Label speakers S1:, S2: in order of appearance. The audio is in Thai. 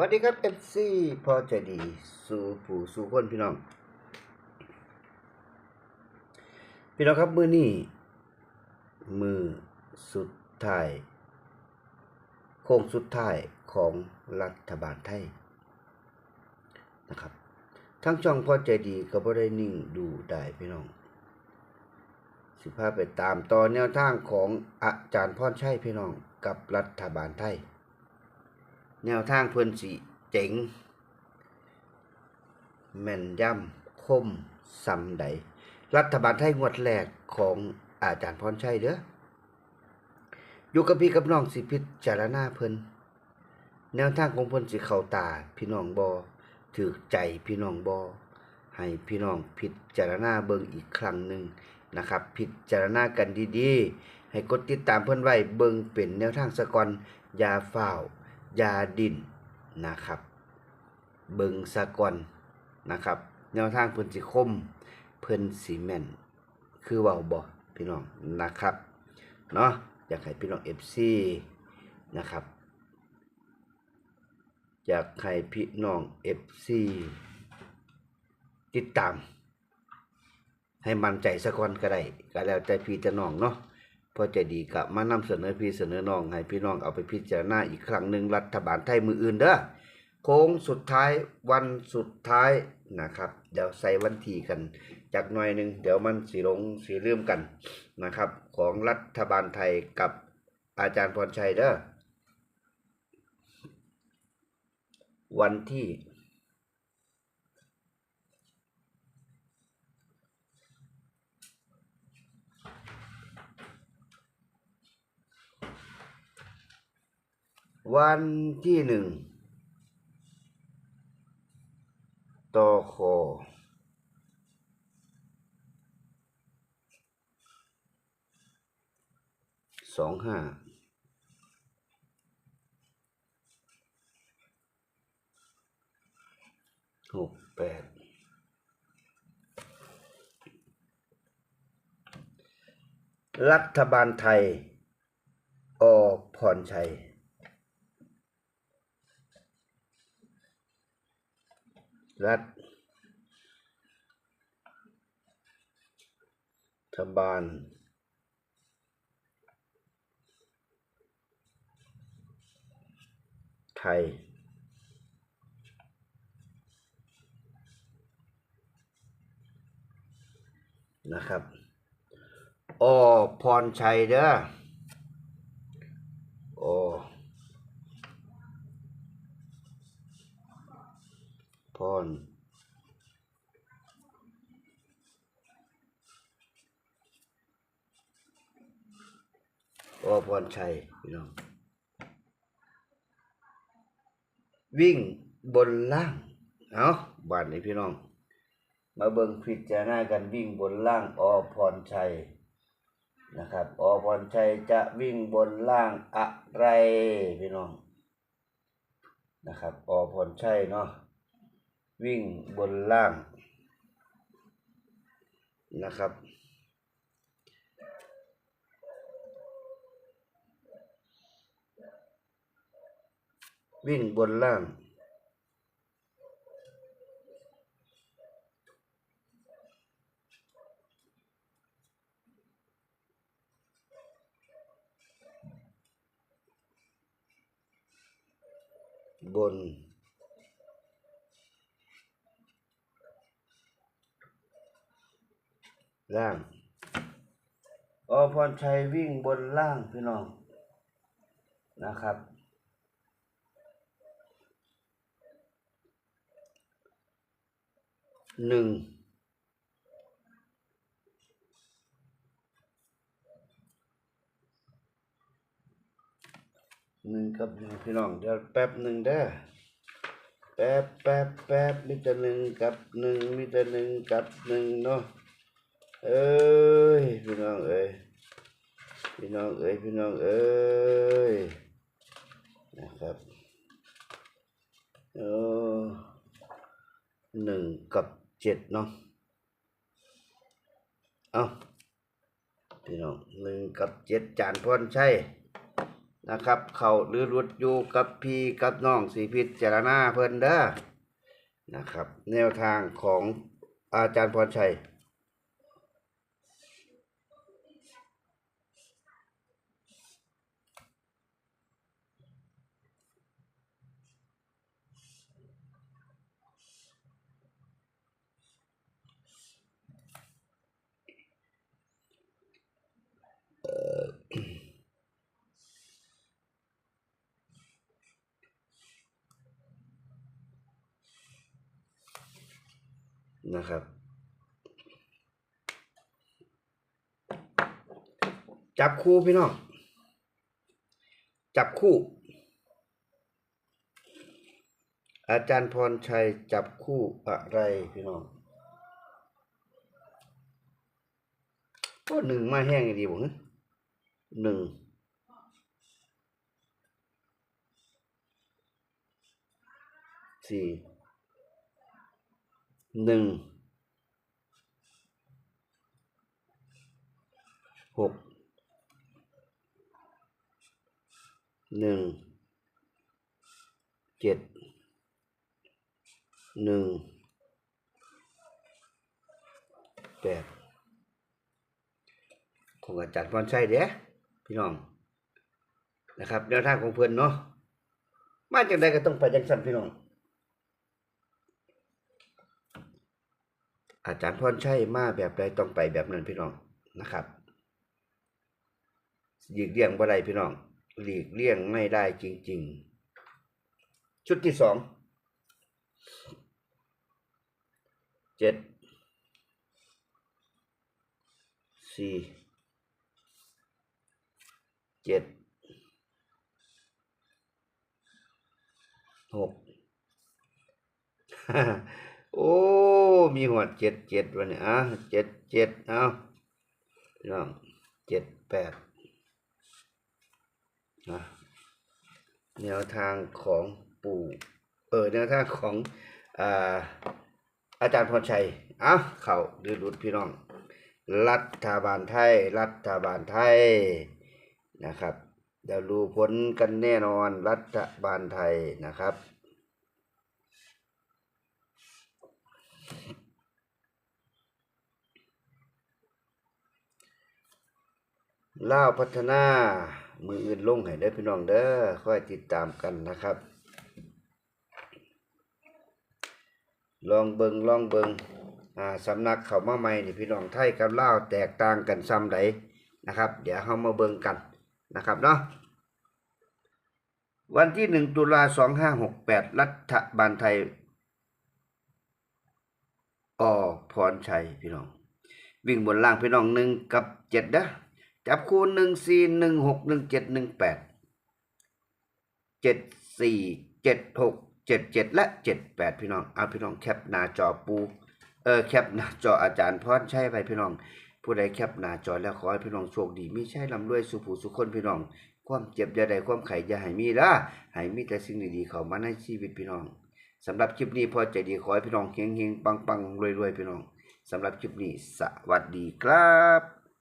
S1: วัสดีครับเอฟซีพอใจดีสู่ผู้สู่คนพี่น้อง พี่น้องครับมือนี้มือสุดท้าย โค้งสุดท้ายของรัฐบาลไทยนะครับ ทั้งช่องพอใจดีก็บ่ได้นิ่งดูได้พี่น้อง สิพาไปตามต่อแนวทางของอาจารย์พรชัยพี่น้องกับรัฐบาลไทย แนวทางเพิ่อนสิเจ๋ง แม่นย่ำคมซำใด รัฐบาลไทยงวดแรกของอาจารย์พรชัยเด้ออยู่กับพี่กับน้องสิพิจารณาเพิ่นแนวทางของเพิ่นสิเข้าตา พี่น้องบ่ถูกใจพี่น้องบ่ให้พี่น้องพิจารณาเบิ่งอีกครั้งหนึ่งนะครับ พิจารณากันดีๆ ให้กดติดตามเพิ่นไว้เบิ่งเป็นแนวทางสะกอนยาฟ้าว ยาดินนะครับ เบิงสะกอนนะครับ แนวทางเพิ่นสิคม เพิ่นสิแมนคือเว้าบ่พี่น้องนะครับเนาะอยากให้พี่น้อง FC นะครับอยากให้พี่น้อง FC ติดตาม ให้มั่นใจสักก่อนก็ได้ก็แล้วแต่พี่จะน้องเนาะ พอใจะดีกับมานำเสนอพี่เสนอน้องให้พี่น้องเอาไปพิจารณาอีกครั้งหนึ่งรัฐบาลไทยมืออื่นเด้อโค้งสุดท้ายวันสุดท้ายนะครับ เดี๋ยวใส่วันที่กัน จากหน่อยหนึ่งเดี๋ยวมันสีลงสีเรื่มกันนะครับ ของรัฐบาลไทยกับอาจารย์พรชัยเด้อวันที่ วันที่หนึ่งตอคอสองห้าหกแปดรัฐบาลไทย ออกพรชัย รัฐบาล ไทย นะครับอพรชัยเด้อโอ พรอพรชัยพี่น้อง วิ่งบนล่าง เอาบาดนี้พี่น้อง มาเบิ่งพิจารณากันวิ่งบนล่างอพรชัยนะครับอพรชัยจะวิ่งบนล่างอะไรพี่น้องนะครับอพรชัยเนาะ วิ่งบนล่างนะครับ วิ่งบนล่าง บน ล่างอพรชัยวิ่งบนล่างพี่น้องนะครับ หนึ่ง หนึ่งกับหนึ่งพี่น้องเดี๋ยวแป๊บหนึ่งเด้อแป๊บแป๊บแป๊บมีแต่หนึ่งกับหนึ่งมีแต่หนึ่งกับหนึ่งเนาะ เอ้ยพี่น้องเอ้ยพี่น้องเอ้ยพี่น้องเอ้ยนะครับเออหนึ่งกับเจ็ดเนาะเอาพี่น้องหนึ่งกับเจ็ดจานพรใช่นะครับ เขาหรือรุดอยู่กับพี่กับน้องสีพิจรณาเพิ่นเด้อนะครับ แนวทางของอาจารย์พรชัย นะครับ จับคู่พี่น้อง จับคู่ อาจารย์พรชัยจับคู่อะไรพี่น้องก็หนึ่งมาแห้งดีบ่หนึ่งสี่ หนึ่งหกหนึ่งเจ็ดหนึ่งแปดของอาจารย์พรชัยเด้พี่น้องนะครับแนวทางของเพื่อนเนาะมาจากใดก็ต้องไปจังสันพี่น้อง อาจารย์พรชัยมาแบบใดต้องไปแบบนั้นพี่น้องนะครับหลีกเลี่ยงบ่ได้พี่น้อง หลีกเลี่ยงไม่ได้จริง ๆ ชุดที่สองเจ็ดสี่เจ็ดหก โอ้ มีหัวเจ็ดเจ็ดวันนี้อะเจ็ดเจ็ดเอาพี่น้องเจ็ดแปดนะแนวทางของปู่ เออแนวทางของอ่าอาจารย์พรชัยอะเขาดือรุดพี่น้อง รัฐบาลไทย รัฐบาลไทยนะครับเดี๋ยวรู้ผลกันแน่นอนรัฐบาลไทยนะครับ ล่าพัฒนามืออื่นลงให้ได้พี่น้องเด้อค่อยติดตามกันนะครับ ลองเบิงลองเบิงอ่าสำนักเขามาใหม่นี่พี่น้องไทยกับล่าวแตกต่างกันซ้ำใดนะครับ เดี๋ยวเฮามาเบิงกันนะครับเนาะวันที่หนึ่งตุลาสองห้าหกแปดรัฐบาลไทยอพรชัยพี่น้อง วิ่งบนล่างพี่น้องหนึ่งกับเจ็ดนะ จับคู่หนึ่งสี่หนึ่งหกหนึ่งเจ็ดหนึ่งแปดเจ็ดสี่เจ็ดหกเจ็ดเจ็ดและเจ็ดแปดพี่น้องเอาพี่น้องแคปหน้าจอปูเออแคปหน้าจออาจารย์พรใช่ไปพี่น้อง ผู้ใดแคปหน้าจอแล้วขอให้พี่น้องโชคดีไม่ใช่ลำด้วยสุขผู้สุขคนพี่น้อง ความเจ็บยาใดความไข่ยาให้มีละให้มีแต่สิ่งดีๆเข้ามาในชีวิตพี่น้องสำหรับคลิปนี้พอใจดีขอให้พี่น้องเฮงๆปังๆรวยๆพี่น้องสำหรับคลิปนี้สวัสดีครับ